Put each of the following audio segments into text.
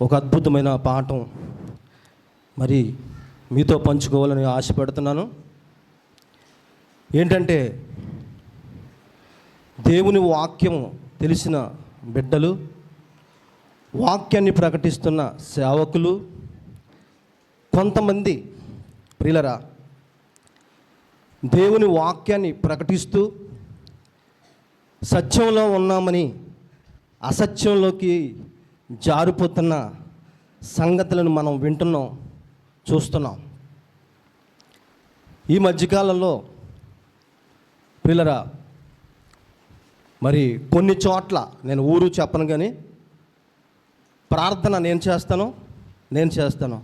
ఒక అద్భుతమైన పాఠం. మరి మీతో పంచుకోవాలని ఆశపడుతున్నాను. ఏంటంటే దేవుని వాక్యం తెలిసిన బిడ్డలు వాక్యాన్ని ప్రకటిస్తున్న సేవకులు కొంతమంది ప్రియులరా దేవుని వాక్యాన్ని ప్రకటిస్తూ సత్యంలో ఉన్నామని అసత్యంలోకి జారిపోతున్న సంగతులను మనం వింటున్నాం చూస్తున్నాం. ఈ మధ్యకాలంలో పిల్లరా మరి కొన్ని చోట్ల నేను ఊరు చెప్పను కానీ ప్రార్థన నేను చేస్తాను నేను చేస్తాను.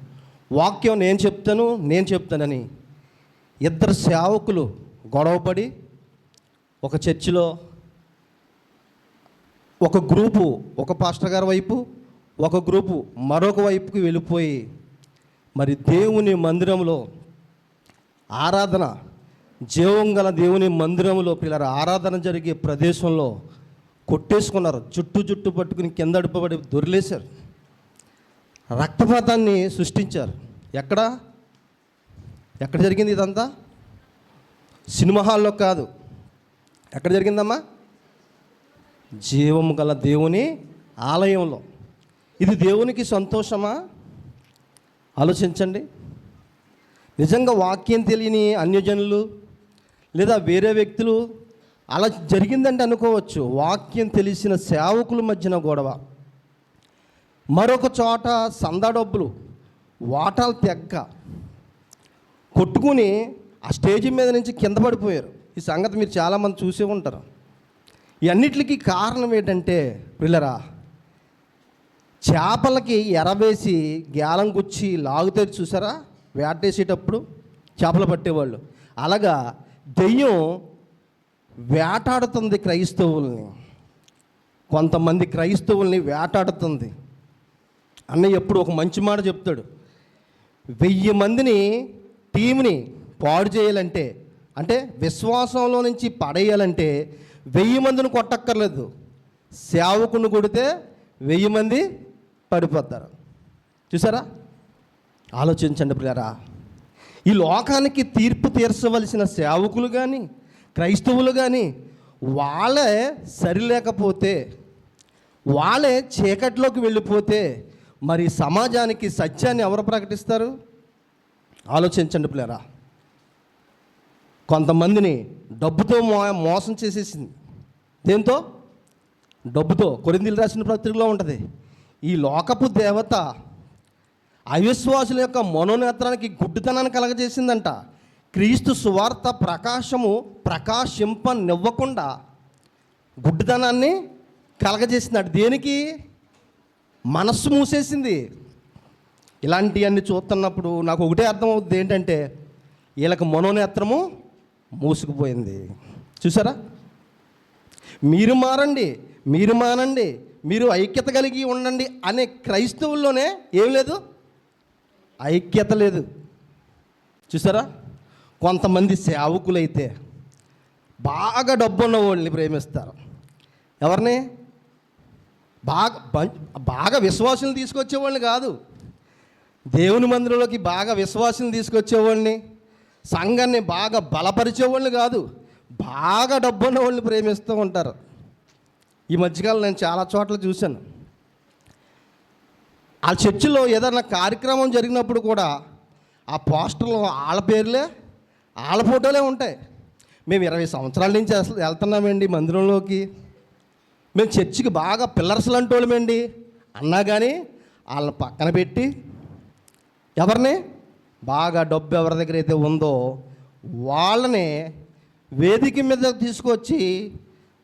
వాక్యం నేను చెప్తాను నేను చెప్తానని ఇద్దరు సేవకులు గొడవపడి ఒక చర్చిలో ఒక గ్రూపు ఒక పాస్టర్ గారి వైపు ఒక గ్రూపు మరొక వైపుకి వెళ్ళిపోయి మరి దేవుని మందిరంలో ఆరాధన జీవం గల దేవుని మందిరంలో పిల్లల ఆరాధన జరిగే ప్రదేశంలో కొట్టేసుకున్నారు. జుట్టు జుట్టు పట్టుకుని కింద అడుపబడి దొరిలేశారు. రక్తపాతాన్ని సృష్టించారు. ఎక్కడ? ఎక్కడ జరిగింది ఇదంతా? సినిమా హాల్లో కాదు. ఎక్కడ జరిగిందమ్మా? జీవము గల దేవుని ఆలయంలో. ఇది దేవునికి సంతోషమా? ఆలోచించండి. నిజంగా వాక్యం తెలియని అన్యజనులు లేదా వేరే వ్యక్తులు అలా జరిగిందంటే అనుకోవచ్చు. వాక్యం తెలిసిన సేవకుల మధ్యన గొడవ. మరొక చోట సందా డబ్బులు వాటాలు తెగ్గ కొట్టుకుని ఆ స్టేజ్ మీద నుంచి కింద పడిపోయారు. ఈ సంగతి మీరు చాలామంది చూసే ఉంటారు. ఈ అన్నిటికీ కారణం ఏంటంటే పిల్లరా చేపలకి ఎరవేసి గ్యాలం గుచ్చి లాగుతారు చూసారా? వేటేసేటప్పుడు చేపలు పట్టేవాళ్ళు. అలాగా దెయ్యం వేటాడుతుంది క్రైస్తవుల్ని. కొంతమంది క్రైస్తవుల్ని వేటాడుతుంది. అన్నయ్య ఎప్పుడు ఒక మంచి మాట చెప్తాడు. వెయ్యి మందిని టీంని పాడు చేయాలంటే అంటే విశ్వాసంలో నుంచి పడేయాలంటే వెయ్యి మందిని కొట్టక్కర్లేదు. సేవకుని కొడితే వెయ్యి మంది పడిపోతారు. చూసారా? ఆలోచించండి ప్రియారా ఈ లోకానికి తీర్పు తీర్చవలసిన సేవకులు కానీ క్రైస్తవులు కానీ వాళ్ళే సరిలేకపోతే వాళ్ళే చీకట్లోకి వెళ్ళిపోతే మరి సమాజానికి సత్యాన్ని ఎవరు ప్రకటిస్తారు? ఆలోచించండి పిల్లరా కొంతమందిని డబ్బుతో మో మోసం చేసేసింది. దేంతో? డబ్బుతో. కొరిందీలు రాసిన పత్రికలో ఉంటుంది. ఈ లోకపు దేవత అవిశ్వాసుల యొక్క మనోనేత్రానికి గుడ్డితనాన్ని కలగజేసిందంట. క్రీస్తు సువార్త ప్రకాశము ప్రకాశింపనివ్వకుండా గుడ్డితనాన్ని కలగజేసిందట. దేనికి? మనస్సు మూసేసింది. ఇలాంటివన్నీ చూస్తున్నప్పుడు నాకు ఒకటే అర్థమవుతుంది ఏంటంటే వీళ్ళకి మనోనేత్రము మూసుకుపోయింది. చూసారా? మీరు మారండి మీరు మానండి మీరు ఐక్యత కలిగి ఉండండి అనే క్రైస్తవుల్లోనే ఏం లేదు? ఐక్యత లేదు. చూసారా? కొంతమంది సేవకులైతే బాగా డబ్బున్న వాళ్ళని ప్రేమిస్తారు. ఎవరిని? బాగా బాగా విశ్వాసం తీసుకొచ్చేవాళ్ళని కాదు. దేవుని మందిరంలోకి బాగా విశ్వాసం తీసుకొచ్చేవాళ్ళని సంఘాన్ని బాగా బలపరిచే వాళ్ళు కాదు బాగా డబ్బున్న వాళ్ళని ప్రేమిస్తూ ఉంటారు. ఈ మధ్యకాలం నేను చాలా చోట్ల చూశాను. ఆ చర్చిలో ఏదైనా కార్యక్రమం జరిగినప్పుడు కూడా ఆ పోస్టర్లో వాళ్ళ పేర్లే వాళ్ళ ఫోటోలే ఉంటాయి. మేము ఇరవై సంవత్సరాల నుంచి అసలు వెళ్తున్నామండి మందిరంలోకి. మేము చర్చికి బాగా పిల్లర్స్ లాంటి వాళ్ళమండి. అన్నా కానీ వాళ్ళని పక్కన పెట్టి ఎవరిని? బాగా డబ్బు ఎవరి దగ్గర అయితే ఉందో వాళ్ళని వేదిక మీద తీసుకొచ్చి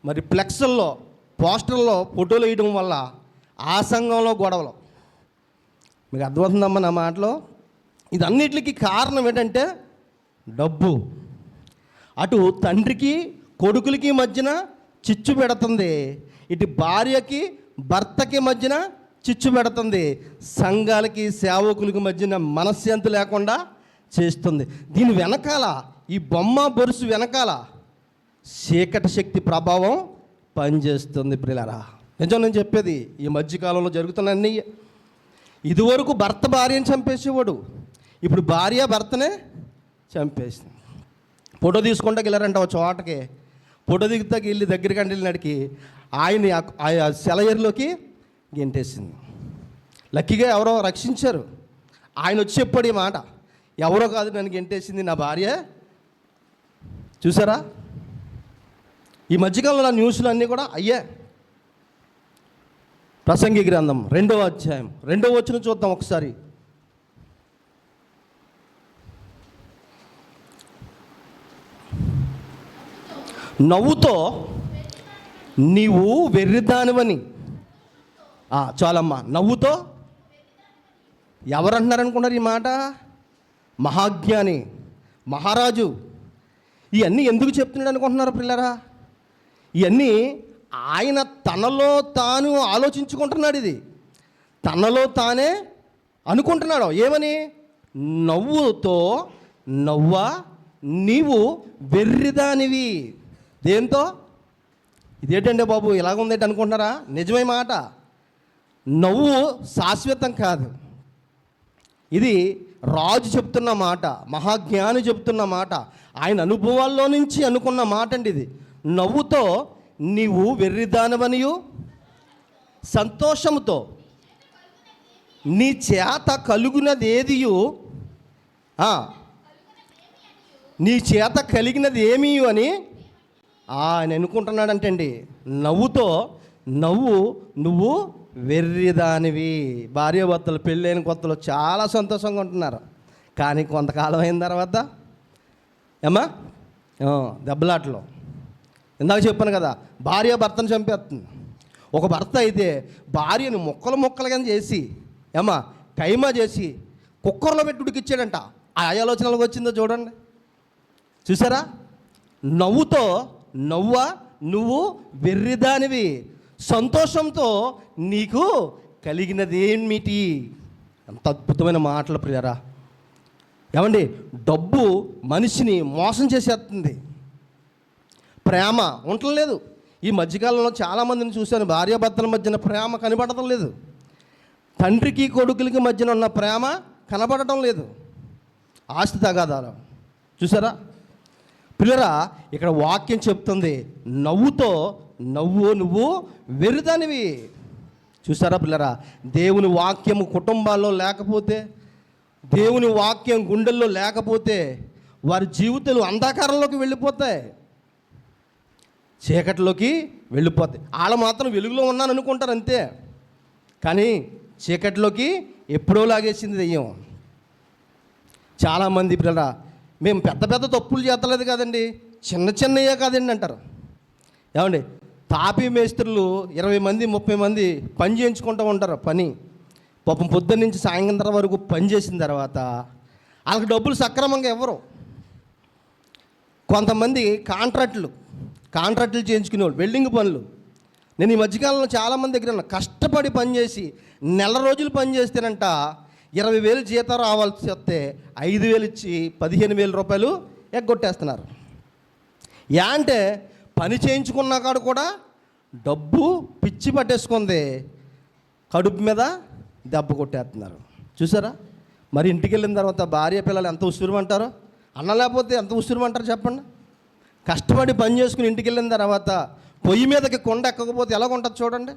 మరి ఫ్లెక్స్ల్లో పోస్టర్లో ఫోటోలు వేయడం వల్ల ఆ సంఘంలో గొడవలు. మీకు అర్థమవుతుందమ్మా నా మాటలో? ఇదన్నిటికీ కారణం ఏంటంటే డబ్బు. అటు తండ్రికి కొడుకులకి మధ్యన చిచ్చు పెడుతుంది. ఇటు భార్యకి భర్తకి మధ్యన చిచ్చు పెడుతుంది. సంఘాలకి సేవకులకి మధ్యన మనశ్శాంతి లేకుండా చేస్తుంది. దీని వెనకాల ఈ బొమ్మ బొరుసు వెనకాల చీకటి శక్తి ప్రభావం పనిచేస్తుంది ప్రిలరా. నిజం నేను చెప్పేది ఈ మధ్యకాలంలో జరుగుతున్న ఇదివరకు భర్త భార్యని చంపేసేవాడు ఇప్పుడు భార్య భర్తనే చంపేసింది. ఫోటో తీసుకుంటే వెళ్ళారంట ఒక చోటకి. ఫోటో దిగుతాకి వెళ్ళి దగ్గరికి అంటే వెళ్ళినాడికి. ఆయన ఆ- ఆ సెలయర్లోకి గెంటేసింది. లక్కీగా ఎవరో రక్షించారు. ఆయన వచ్చి చెప్పాడు ఈ మాట ఎవరో కాదు నన్ను గెంటేసింది నా భార్య. చూసారా? ఈ మధ్యకాలంలో నా న్యూస్లు అన్నీ కూడా అయ్యే. ప్రసంగి గ్రంథం రెండవ అధ్యాయం. రెండవ వచ్చిన చూద్దాం ఒకసారి. నవ్వుతో నీవు వెర్రిదానివని చాలమ్మా. నవ్వుతో ఎవరంటున్నారు అనుకున్నారు ఈ మాట? మహాజ్ఞాని మహారాజు. ఇవన్నీ ఎందుకు చెప్తున్నాడు అనుకుంటున్నారు పిల్లరా ఇవన్నీ ఆయన తనలో తాను ఆలోచించుకుంటున్నాడు ఇది. తనలో తానే అనుకుంటున్నాడు. ఏమని? నవ్వుతో నవ్వ నీవు వెర్రిదానివి. దేంతో? ఇదేంటండి బాబు ఇలాగుందేంటి అనుకుంటున్నారా? నిజమే మాట. నవ్వు శాశ్వతం కాదు. ఇది రాజు చెప్తున్న మాట మహాజ్ఞాని చెప్తున్న మాట ఆయన అనుభవాల్లో నుంచి అనుకున్న మాట అండి ఇది. నవ్వుతో నీవు వెర్రిదానవనియు సంతోషముతో నీ చేత కలుగునది ఏదియు నీ చేత కలిగినది ఏమీ అని ఆయన అనుకుంటున్నాడంటండి. నవ్వుతో నవ్వు నువ్వు వెర్రిదానివి. భార్యాభర్తలు పెళ్ళైన కొత్తలో చాలా సంతోషంగా ఉంటున్నారు. కానీ కొంతకాలం అయిన తర్వాత ఏమ్మా? దెబ్బలాటలు. ఇందాక చెప్పాను కదా భార్య భర్తను చంపేస్తుంది. ఒక భర్త అయితే భార్యను ముక్కలు కింద చేసి ఏమ్మా కైమా చేసి కుక్కర్లో పెట్టి ఉడికిచ్చాడంట. ఆ ఆలోచనలకు వచ్చిందో చూడండి. చూసారా? నవ్వుతో నవ్వ నువ్వు వెర్రిదానివి. సంతోషంతో నీకు కలిగినదేమిటి అంత అద్భుతమైన మాటలు ప్రియరా. ఏమండి డబ్బు మనిషిని మోసం చేసేస్తుంది. ప్రేమ ఉండలేదు ఈ మధ్యకాలంలో చాలామందిని చూశాను భార్యాభర్తల మధ్యన ప్రేమ కనబడటం లేదు. తండ్రికి కొడుకులకి మధ్యన ఉన్న ప్రేమ కనబడటం లేదు. ఆస్తి తగాదాలు. చూసారా పిల్లరా ఇక్కడ వాక్యం చెప్తుంది నవ్వుతో నవ్వు నువ్వు వెరుదనివి. చూసారా పిల్లరా? దేవుని వాక్యం కుటుంబాల్లో లేకపోతే దేవుని వాక్యం గుండెల్లో లేకపోతే వారి జీవితాలు అంధకారంలోకి వెళ్ళిపోతాయి. చీకటిలోకి వెళ్ళిపోతాయి. వాళ్ళ మాత్రం వెలుగులో ఉన్నాను అనుకుంటారు అంతే. కానీ చీకటిలోకి ఎప్పుడో లాగేసింది దెయ్యం. చాలామంది పిల్లరా మేము పెద్ద పెద్ద తప్పులు చేస్తలేదు కదండి. చిన్న చిన్నయే కాదండి అంటారు. ఏమండి? తాపీ మేస్త్రులు ఇరవై మంది ముప్పై మంది పని చేయించుకుంటూ ఉంటారు పని. పాపం పొద్దున్న నుంచి సాయంత్రం వరకు పని చేసిన తర్వాత వాళ్ళకి డబ్బులు సక్రమంగా ఇవ్వరు. కొంతమంది కాంట్రాక్టులు కాంట్రాక్టులు చేయించుకునేవాళ్ళు వెల్డింగ్ పనులు. నేను ఈ మధ్యకాలంలో చాలామంది దగ్గర కష్టపడి పనిచేసి నెల రోజులు పని చేస్తేనంట ఇరవై వేలు జీతం రావాల్సి వస్తే ఐదు వేలు ఇచ్చి పదిహేను వేల రూపాయలు ఎగ్గొట్టేస్తున్నారు. యా అంటే పని చేయించుకున్న కాడు కూడా డబ్బు పిచ్చి పట్టేసుకుంది. కడుపు మీద దెబ్బ కొట్టేస్తున్నారు. చూసారా? మరి ఇంటికి వెళ్ళిన తర్వాత భార్య పిల్లలు ఎంత ఉసురుమంటారో? అన్న లేకపోతే ఎంత ఉసురుమంటారు చెప్పండి? కష్టపడి పని చేసుకుని ఇంటికి వెళ్ళిన తర్వాత పొయ్యి మీదకి కొండ ఎక్కకపోతే ఎలా ఉంటుంది చూడండి.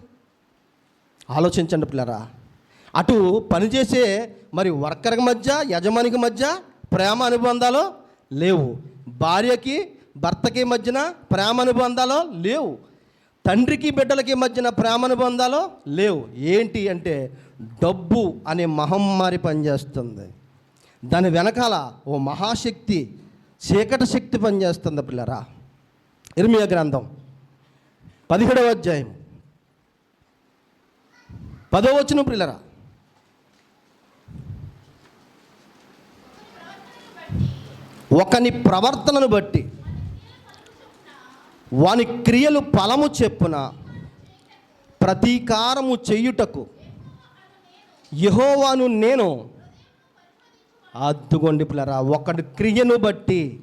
ఆలోచించండి పిల్లరా. అటు పనిచేసే మరి వర్కర్కి మధ్య యజమానికి మధ్య ప్రేమ అనుబంధాలు లేవు. భార్యకి భర్తకి మధ్యన ప్రేమ అనుబంధాలు లేవు. తండ్రికి బిడ్డలకి మధ్యన ప్రేమ అనుబంధాలు లేవు. ఏంటి అంటే డబ్బు అనే మహమ్మారి పనిచేస్తుంది. దాని వెనకాల ఓ మహాశక్తి చీకటి శక్తి పనిచేస్తుంది పిల్లరా. ఇర్మియా గ్రంథం పదిహేడవ అధ్యాయం. పదో వచ్చిన పిల్లరా. ఒకని ప్రవర్తనను బట్టి వాని క్రియలు ఫలము చెప్పున ప్రతీకారము చెయ్యుటకు యహోవాను నేను అద్దుకోండి పిల్లరా. ఒకడి క్రియను బట్టి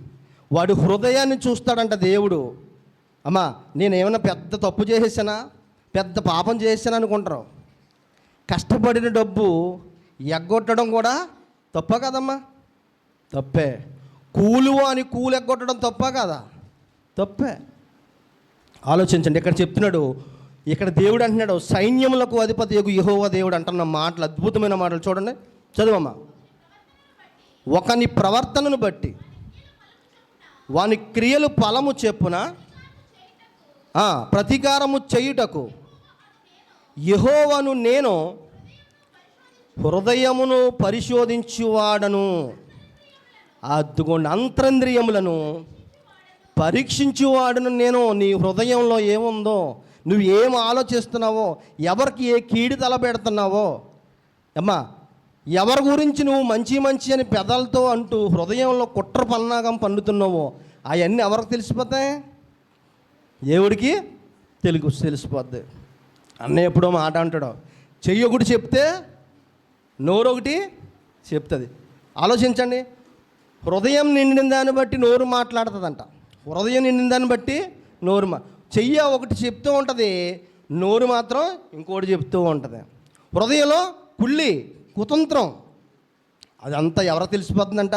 వాడు హృదయాన్ని చూస్తాడంట దేవుడు. అమ్మా నేను ఏమైనా పెద్ద తప్పు చేసేసానా? పెద్ద పాపం చేసాను అనుకుంటారు. కష్టపడిన డబ్బు ఎగ్గొట్టడం కూడా తప్ప కదమ్మా? తప్పే. కూలు అని కూలు ఎగ్గొట్టడం తప్ప కదా? తప్పే. ఆలోచించండి. ఇక్కడ చెప్తున్నాడు ఇక్కడ దేవుడు అంటున్నాడు సైన్యములకు అధిపతి యొక్క యహోవ దేవుడు అంటున్న మాటలు అద్భుతమైన మాటలు చూడండి. చదువమ్మా. ఒకని ప్రవర్తనను బట్టి వాని క్రియలు ఫలము చెప్పున ప్రతీకారము చేయుటకు యహోవను నేను హృదయమును పరిశోధించువాడను. అద్దుకోండి అంతరంద్రియములను పరీక్షించువాడును నేను నీ హృదయంలో ఏముందో నువ్వు ఏం ఆలోచిస్తున్నావో ఎవరికి ఏ కీడి తలపెడుతున్నావో. అమ్మా ఎవరి గురించి నువ్వు మంచి మంచి అని పెదలతో అంటూ హృదయంలో కుట్ర పన్నాగం పండుతున్నావో అవన్నీ ఎవరికి తెలిసిపోతాయి? దేవుడికి తెలుగు తెలిసిపోద్ది. అన్నయ్య ఎప్పుడో మాట అంటాడు చెయ్యి ఒకటి చెప్తే నోరు ఒకటి చెప్తుంది. ఆలోచించండి హృదయం నిండిన దాన్ని బట్టి నోరు మాట్లాడుతుందంట. హృదయం నిండిన దాన్ని బట్టి నోరు చెయ్య ఒకటి చెప్తూ ఉంటుంది నోరు మాత్రం ఇంకోటి చెప్తూ ఉంటుంది. హృదయంలో కుళ్ళి కుతంత్రం అదంతా ఎవరు తెలిసిపోతుందంట?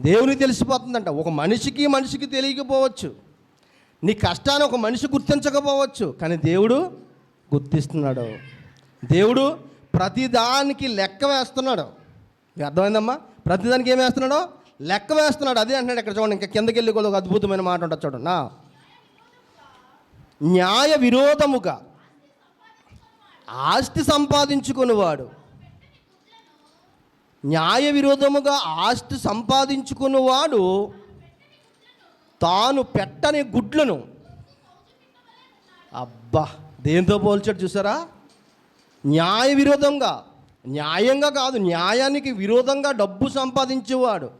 దేవునికి తెలిసిపోతుందంట. ఒక మనిషికి మనిషికి తెలియకపోవచ్చు. నీ కష్టాన్ని ఒక మనిషి గుర్తించకపోవచ్చు కానీ దేవుడు గుర్తిస్తున్నాడు. దేవుడు ప్రతిదానికి లెక్క వేస్తున్నాడు. అర్థమైందమ్మా? ప్రతిదానికి ఏం వేస్తున్నాడో? లెక్క వేస్తున్నాడు. అదే అంటున్నాడు ఇక్కడ చూడండి ఇంకా కిందకి వెళ్ళి కూడా ఒక అద్భుతమైన మాట ఉంటుంది చూడండి. నా న్యాయ విరోధముగా ఆస్తి సంపాదించుకునేవాడు న్యాయ విరోధముగా ఆస్తి సంపాదించుకున్నవాడు తాను పెట్టని గుడ్లను అబ్బా దేంతో పోల్చాడు చూసారా? న్యాయ విరోధంగా న్యాయంగా కాదు న్యాయానికి విరోధంగా డబ్బు సంపాదించేవాడు.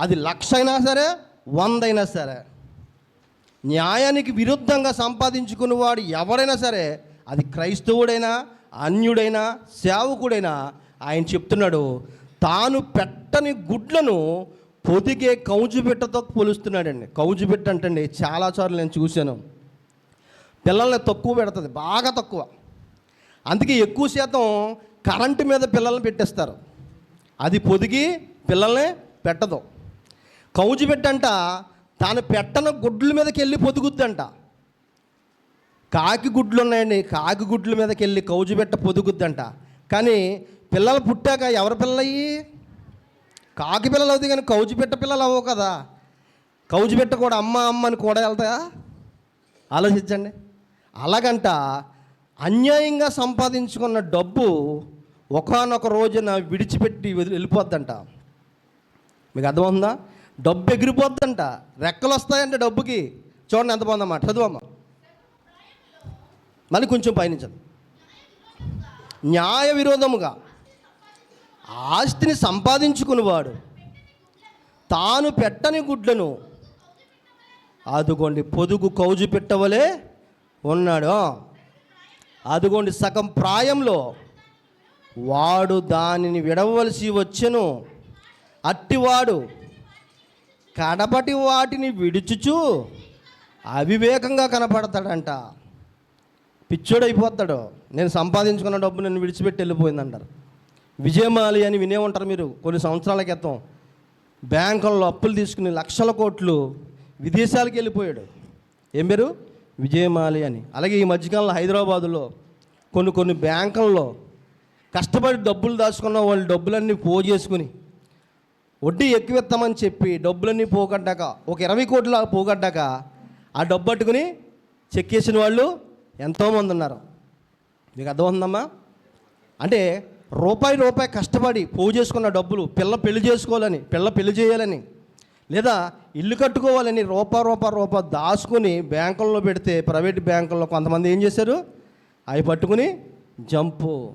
అది లక్ష అయినా సరే వంద అయినా సరే. న్యాయానికి విరుద్ధంగా సంపాదించుకున్నవాడు ఎవడైనా సరే అది క్రైస్తవుడైనా అన్యుడైనా సేవకుడైనా ఆయన చెప్తున్నాడు తాను పెట్టని గుడ్లను పొదిగే కౌజుబిట్టతో పోలుస్తున్నాడండి. కౌజుబిట్ట అంటండి చాలాసార్లు నేను చూశాను. పిల్లల్ని తక్కువ పెడుతుంది బాగా తక్కువ. అందుకే ఎక్కువ శాతం కరెంటు మీద పిల్లల్ని పెట్టేస్తారు. అది పొదిగి పిల్లల్ని పెట్టదు. కౌజు పెట్టంట తాను పెట్టన గుడ్ల మీదకి వెళ్ళి పొదుగుద్దంట. కాకి గుడ్లు ఉన్నాయండి కాకి గుడ్ల మీదకి వెళ్ళి కౌజు పెట్ట పొదుగుద్దంట. కానీ పిల్లలు పుట్టాక ఎవరి పిల్లయ్యి? కాకి పిల్లలు అవుతాయి కానీ కౌజు పెట్ట పిల్లలు అవ్వవు కదా. కౌజు పెట్ట కూడా అమ్మ అమ్మ అని కూడా వెళ్తాయా? ఆలోచించండి. అలాగంట అన్యాయంగా సంపాదించుకున్న డబ్బు ఒకనొక రోజున విడిచిపెట్టి వెళ్ళిపోద్దంట. మీకు అర్థమవుతుందా? డబ్బు ఎగిరిపోద్దంట. రెక్కలు వస్తాయంట డబ్బుకి. చూడండి ఎంత బాగుందన్నమాట. చదువమ్మ. మళ్ళీ కొంచెం పయనించండి న్యాయ విరోధముగా ఆస్తిని సంపాదించుకునేవాడు తాను పెట్టని గుడ్లను అదుగోండి పొదుగు కౌజు పెట్టవలే ఉన్నాడు. అదుగోండి సగం ప్రాయంలో వాడు దానిని విడవలసి వచ్చెను. అట్టివాడు కడపటి వాటిని విడుచుచు అవివేకంగా కనపడతాడంట. పిచ్చోడైపోతాడు. నేను సంపాదించుకున్న డబ్బు నేను విడిచిపెట్టి వెళ్ళిపోయిందంటారు. విజయమాలి అని వినే ఉంటారు మీరు. కొన్ని సంవత్సరాల క్రితం బ్యాంకుల్లో అప్పులు తీసుకుని లక్షల కోట్లు విదేశాలకు వెళ్ళిపోయాడు. ఏం పేరు? విజయమాలి అని. అలాగే ఈ మధ్యకాలంలో హైదరాబాదులో కొన్ని కొన్ని బ్యాంకుల్లో కష్టపడి డబ్బులు దాచుకున్న వాళ్ళు డబ్బులన్నీ పోజేసుకుని వడ్డీ ఎక్కువ ఇస్తామని చెప్పి డబ్బులన్నీ పోగడ్డాక ఒక ఇరవై కోట్ల పోగడ్డాక ఆ డబ్బు పట్టుకుని చెక్ చేసిన వాళ్ళు ఎంతోమంది ఉన్నారు. మీకు అర్థమవుతుందమ్మా? అంటే రూపాయి రూపాయి కష్టపడి పోగు చేసుకున్న డబ్బులు పిల్ల పెళ్ళి చేసుకోవాలని పిల్ల పెళ్ళి చేయాలని లేదా ఇల్లు కట్టుకోవాలని రూపా రూపా రూపా దాచుకుని బ్యాంకుల్లో పెడితే ప్రైవేట్ బ్యాంకుల్లో కొంతమంది ఏం చేశారు? అవి పట్టుకుని జంపు.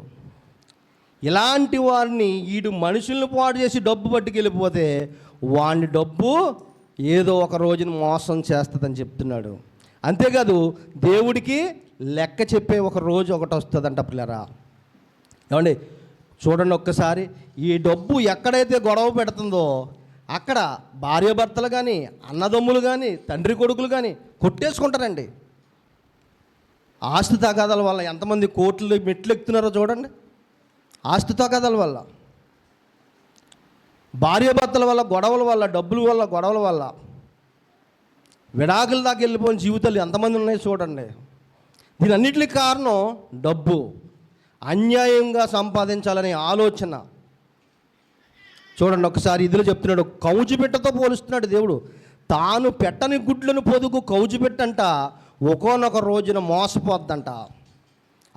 ఇలాంటి వారిని వీడు మనుషులను పాటు చేసి డబ్బు పట్టుకెళ్ళిపోతే వాడిని డబ్బు ఏదో ఒక రోజున మోసం చేస్తుందని చెప్తున్నాడు. అంతేకాదు దేవుడికి లెక్క చెప్పే ఒక రోజు ఒకటి వస్తుందంట పిల్లరా. ఏమండి? చూడండి ఒక్కసారి ఈ డబ్బు ఎక్కడైతే గొడవ పెడుతుందో అక్కడ భార్యాభర్తలు కానీ అన్నదమ్ములు కానీ తండ్రి కొడుకులు కానీ కొట్టేసుకుంటారండి. ఆస్తి తగాదాల వల్ల ఎంతమంది కోట్లు మెట్లు ఎక్కుతున్నారో చూడండి. ఆస్తితో కథల వల్ల భార్యాభర్తల వల్ల గొడవల వల్ల డబ్బుల వల్ల గొడవల వల్ల విడాకుల దాకా వెళ్ళిపోయిన జీవితాలు ఎంతమంది ఉన్నాయి చూడండి. దీని అన్నిటికీ కారణం డబ్బు. అన్యాయంగా సంపాదించాలనే ఆలోచన. చూడండి ఒకసారి ఇదిలో చెప్తున్నాడు కౌజుపెట్టతో పోలుస్తున్నాడు దేవుడు. తాను పెట్టని గుడ్లను పొదుగు కౌజు పెట్టంట ఒకనొక రోజున మోసపోద్దంట.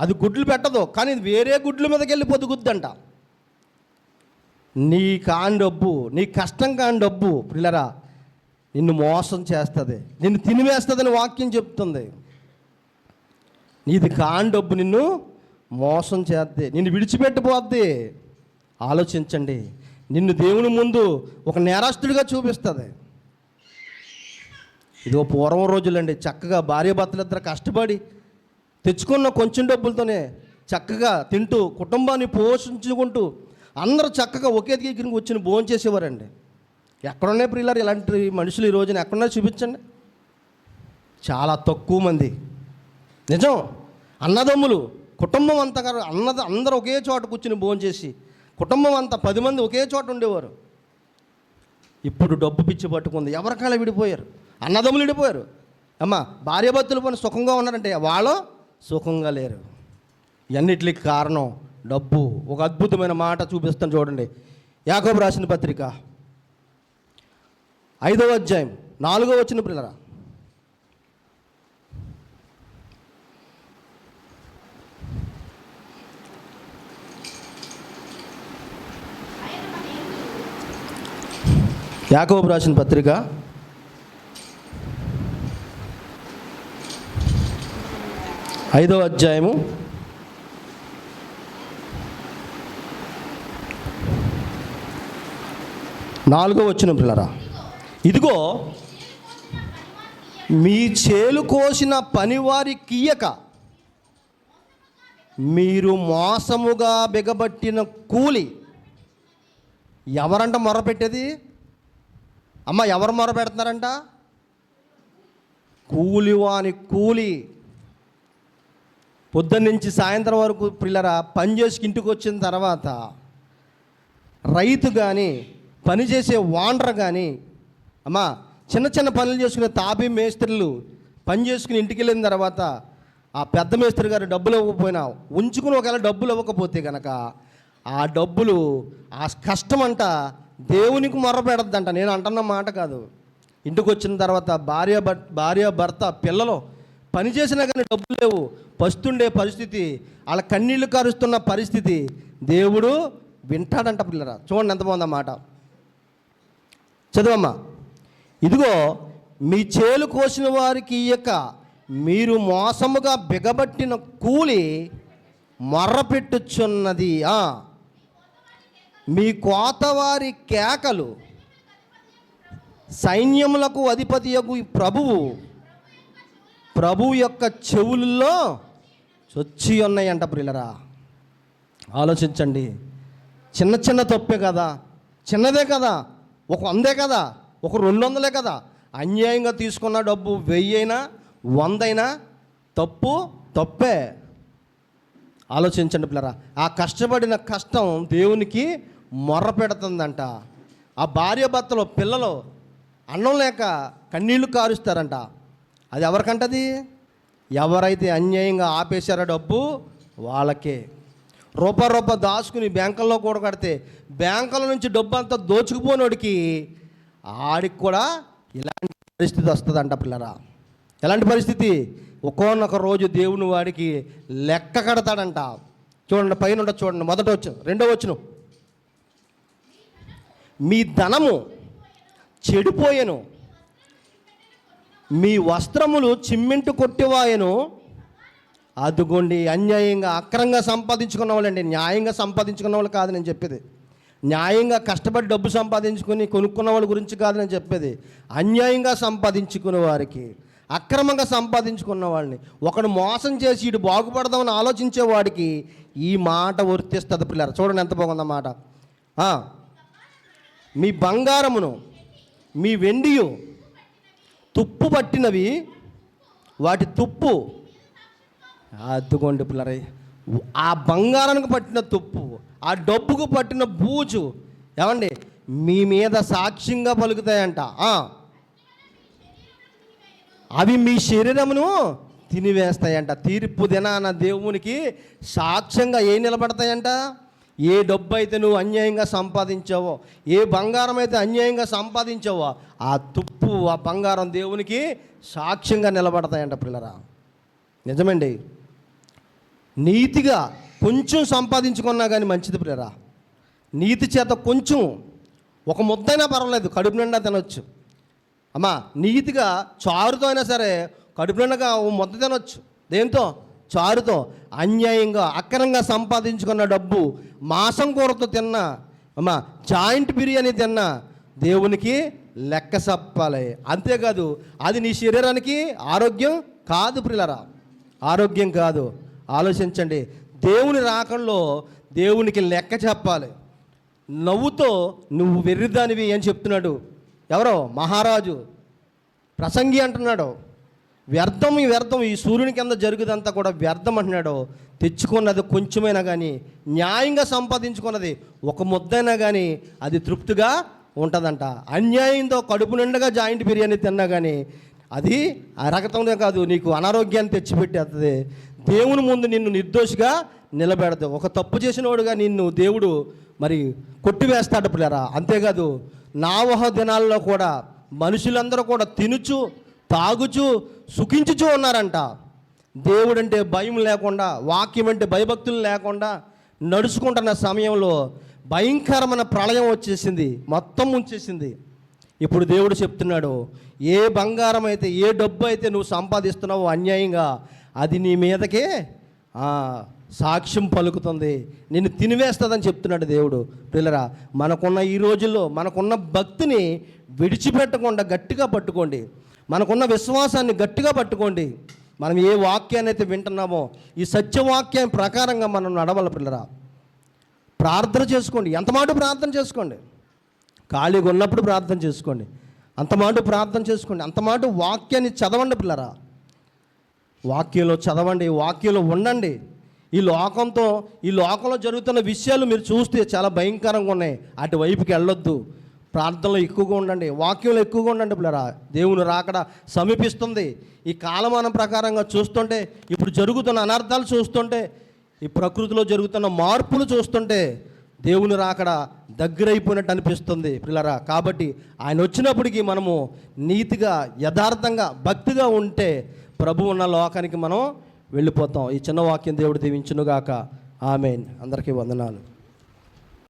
అది గుడ్లు పెట్టదు కానీ ఇది వేరే గుడ్ల మీదకి వెళ్ళి పొదుగుద్దంట. నీ కాని డబ్బు నీ కష్టం కాని డబ్బు పిల్లరా నిన్ను మోసం చేస్తుంది నిన్ను తినివేస్తుందని వాక్యం చెప్తుంది. నీది కాని డబ్బు నిన్ను మోసం చేద్ది నిన్ను విడిచిపెట్టిపోద్ది. ఆలోచించండి నిన్ను దేవుని ముందు ఒక నేరస్తుడిగా చూపిస్తుంది. ఇదో పూర్వం రోజులండి చక్కగా భార్య భర్తలు ఇద్దరు కష్టపడి తెచ్చుకున్న కొంచెం డబ్బులతోనే చక్కగా తింటూ కుటుంబాన్ని పోషించుకుంటూ అందరూ చక్కగా ఒకే దగ్గరికి వచ్చిన భోజనం చేసేవారండి. ఎక్కడున్నాయి ప్రియులారు ఇలాంటి మనుషులు ఈ రోజున ఎక్కడున్నా చూపించండి. చాలా తక్కువ మంది. నిజం అన్నదమ్ములు కుటుంబం అంతా గారు అన్నద అందరూ ఒకే చోట కూర్చుని భోజనం చేసి కుటుంబం అంతా పది మంది ఒకే చోట ఉండేవారు. ఇప్పుడు డబ్బు పిచ్చి పట్టుకుంది. ఎవరికాల విడిపోయారు? అన్నదమ్ములు విడిపోయారు. అమ్మ భార్యాభర్తలు పని సుఖంగా ఉన్నారంటే వాళ్ళు సుఖంగా లేరు. ఇవన్నిటికి కారణం డబ్బు. ఒక అద్భుతమైన మాట చూపిస్తాను చూడండి. యాకోబు రాసిన పత్రిక ఐదవ అధ్యాయం నాలుగో వచ్చిన పిల్లరా. యాకోబు రాసిన పత్రిక ఐదవ అధ్యాయము. నాలుగో వచ్చిన పిల్లరా. ఇదిగో మీ చేలు కోసిన పనివారి కీయక మీరు మోసముగా బిగబట్టిన కూలి ఎవరంట మొరపెట్టేది? అమ్మ ఎవరు మొర పెడుతున్నారంట కూలివాని కూలి. పొద్దున్న నుంచి సాయంత్రం వరకు పిల్లరా పని చేసి ఇంటికి వచ్చిన తర్వాత రైతు కానీ పనిచేసే వాండర్ కానీ అమ్మా చిన్న చిన్న పనులు చేసుకునే తాపీ మేస్త్రులు పని చేసుకుని ఇంటికి వెళ్ళిన తర్వాత ఆ పెద్ద మేస్త్రి గారు డబ్బులు ఇవ్వకపోయినా ఉంచుకుని ఒకవేళ డబ్బులు ఇవ్వకపోతే కనుక ఆ డబ్బులు ఆ కష్టం అంట దేవునికి మొర్ర పెడద్దంట నేను అంటున్న మాట కాదు. ఇంటికి వచ్చిన తర్వాత భార్య భర్త భార్య భర్త పిల్లలు పని చేసినా కానీ డబ్బులు లేవు. పస్తుండే పరిస్థితి. వాళ్ళ కన్నీళ్ళు కారుస్తున్న పరిస్థితి. దేవుడు వింటాడంట పిల్లరా. చూడండి ఎంత బాగుంది మాట. చదవమ్మా. ఇదిగో మీ చేలు కోసిన వారికి ఇయ్యక మీరు మోసముగా బిగబట్టిన కూలి మొర్రపెట్టుచున్నది. మీ కోతవారి కేకలు సైన్యములకు అధిపతి ప్రభువు ప్రభు యొక్క చెవుల్లో చొచ్చి ఉన్నాయంట ప్రిల్లరా ఆలోచించండి. చిన్న చిన్న తప్పే కదా. చిన్నదే కదా. ఒక వందే కదా. ఒక రెండు వందలే కదా. అన్యాయంగా తీసుకున్న డబ్బు వెయ్యి అయినా వందైనా తప్పు తప్పే. ఆలోచించండి పిల్లరా ఆ కష్టపడిన కష్టం దేవునికి మొర్ర పెడుతుందంట ఆ భార్య భర్తలు పిల్లలు అన్నం లేక కన్నీళ్ళు కారుస్తారంట. అది ఎవరికంటది? ఎవరైతే అన్యాయంగా ఆపేశారో డబ్బు వాళ్ళకే. రూప రూప దాచుకుని బ్యాంకుల్లో కూడా కడితే బ్యాంకుల నుంచి డబ్బు అంతా దోచుకుపోయినోడికి ఆడికి కూడా ఇలాంటి పరిస్థితి వస్తుందంట పిల్లరా. ఎలాంటి పరిస్థితి? ఒక్కొనొక రోజు దేవుని వాడికి లెక్క కడతాడంట. చూడండి పైన ఉండదు చూడండి మొదట వచ్చు రెండో వచ్చును. మీ ధనము చెడిపోయాను. మీ వస్త్రములు చిమ్మింటు కొట్టివాయను. అదుగోండి అన్యాయంగా అక్రంగా సంపాదించుకున్న వాళ్ళండి. న్యాయంగా సంపాదించుకున్న వాళ్ళు కాదు నేను చెప్పేది. న్యాయంగా కష్టపడి డబ్బు సంపాదించుకొని కొనుక్కున్న వాళ్ళ గురించి కాదు నేను చెప్పేది. అన్యాయంగా సంపాదించుకునే వారికి అక్రమంగా సంపాదించుకున్న వాళ్ళని ఒకడు మోసం చేసి ఇటు బాగుపడదామని ఆలోచించే వాడికి ఈ మాట వర్తిస్తుంది పిల్లలు. చూడండి ఎంత బాగుందన్నమాట మాట. మీ బంగారమును మీ వెండియు తుప్పు పట్టినవి వాటి తుప్పు. అద్దుకోండి పిల్లరై ఆ బంగారానికి పట్టిన తుప్పు ఆ డబ్బుకు పట్టిన బూజు. ఏమండి? మీ మీద సాక్ష్యంగా పలుకుతాయంట. అవి మీ శరీరమును తినివేస్తాయంట. తీర్పు దినాన దేవునికి సాక్ష్యంగా ఏ నిలబడతాయంట? ఏ డబ్బు అయితే నువ్వు అన్యాయంగా సంపాదించావో ఏ బంగారం అయితే అన్యాయంగా సంపాదించావో ఆ తుప్పు ఆ బంగారం దేవునికి సాక్ష్యంగా నిలబడతాయంట పిల్లరా. నిజమండి. నీతిగా కొంచెం సంపాదించుకున్నా కానీ మంచిది పిల్లరా. నీతి చేత కొంచెం ఒక ముద్దైనా పర్వాలేదు కడుపు నిండా తినొచ్చు. అమ్మా నీతిగా చారుతో అయినా సరే కడుపు నిండగా ముద్ద తినొచ్చు. దేంతో? చారుతో అన్యాయంగా అక్రమంగా సంపాదించుకున్న డబ్బు మాసం కూరతో తిన్నా అమ్మా జాయింట్ బిర్యానీ తిన్నా దేవునికి లెక్క చెప్పాలి. అంతేకాదు అది నీ శరీరానికి ఆరోగ్యం కాదు ప్రిలరా. ఆరోగ్యం కాదు. ఆలోచించండి. దేవుని రాకంలో దేవునికి లెక్క చెప్పాలి. నవ్వుతో నువ్వు వెర్రిదానివి అని చెప్తున్నాడు. ఎవరో? మహారాజు. ప్రసంగి అంటున్నాడు. వ్యర్థం ఈ వ్యర్థం ఈ సూర్యుని కింద జరుగుదంతా కూడా వ్యర్థం అంటున్నాడు. తెచ్చుకున్నది కొంచెమైనా కానీ న్యాయంగా సంపాదించుకున్నది ఒక ముద్దైనా కానీ అది తృప్తిగా ఉంటుందంట. అన్యాయంతో కడుపు నిండగా జాయింట్ బిర్యానీ తిన్నా కానీ అది అరగతంలో కాదు నీకు అనారోగ్యాన్ని తెచ్చిపెట్టేస్తుంది దేవుని ముందు నిన్ను నిర్దోషిగా నిలబెడదు. ఒక తప్పు చేసినోడుగా నిన్ను దేవుడు మరి కొట్టివేస్తాడు పిల్లరా. అంతేకాదు నావహ దినాల్లో కూడా మనుషులందరూ కూడా తినుచు తాగుచు సుఖించుచు ఉన్నారంట. దేవుడంటే భయం లేకుండా వాక్యం అంటే భయభక్తులు లేకుండా నడుచుకుంటున్న సమయంలో భయంకరమైన ప్రళయం వచ్చేసింది మొత్తం ముంచేసింది ఇప్పుడు దేవుడు చెప్తున్నాడు ఏ బంగారం అయితే ఏ డబ్బు అయితే నువ్వు సంపాదిస్తున్నావో అన్యాయంగా అది నీ మీదకే సాక్ష్యం పలుకుతుంది. నిన్ను తినివేస్తుందని చెప్తున్నాడు దేవుడు. పిల్లరా మనకున్న ఈ రోజుల్లో మనకున్న భక్తిని విడిచిపెట్టకుండా గట్టిగా పట్టుకోండి. మనకున్న విశ్వాసాన్ని గట్టిగా పట్టుకోండి. మనం ఏ వాక్యాన్ని అయితే వింటున్నామో ఈ సత్యవాక్యం ప్రకారంగా మనం నడవాలి పిల్లరా. ప్రార్థన చేసుకోండి. ఎంతమాటు ప్రార్థన చేసుకోండి? ఖాళీగా ఉన్నప్పుడు ప్రార్థన చేసుకోండి. అంతమాటు ప్రార్థన చేసుకోండి. అంతమాటు వాక్యాన్ని చదవండి పిల్లరా. వాక్యంలో చదవండి వాక్యంలో ఉండండి. ఈ లోకంతో ఈ లోకంలో జరుగుతున్న విషయాలు మీరు చూస్తే చాలా భయంకరంగా ఉన్నాయి. అటువైపుకి వెళ్ళొద్దు. ప్రార్థనలో ఎక్కువగా ఉండండి వాక్యంలో ఎక్కువగా ఉండండి పిల్లరా. దేవుని రాకడ సమీపిస్తుంది. ఈ కాలమానం ప్రకారంగా చూస్తుంటే ఇప్పుడు జరుగుతున్న అనర్థాలు చూస్తుంటే ఈ ప్రకృతిలో జరుగుతున్న మార్పులు చూస్తుంటే దేవుని రాకడ దగ్గరైపోయినట్టు అనిపిస్తుంది పిల్లరా. కాబట్టి ఆయన వచ్చినప్పటికీ మనము నీతిగా యథార్థంగా భక్తిగా ఉంటే ప్రభు ఉన్న లోకానికి మనం వెళ్ళిపోతాం. ఈ చిన్న వాక్యం దేవుడు దీవించునుగాక. ఆమెన్. అందరికీ వందనాలు.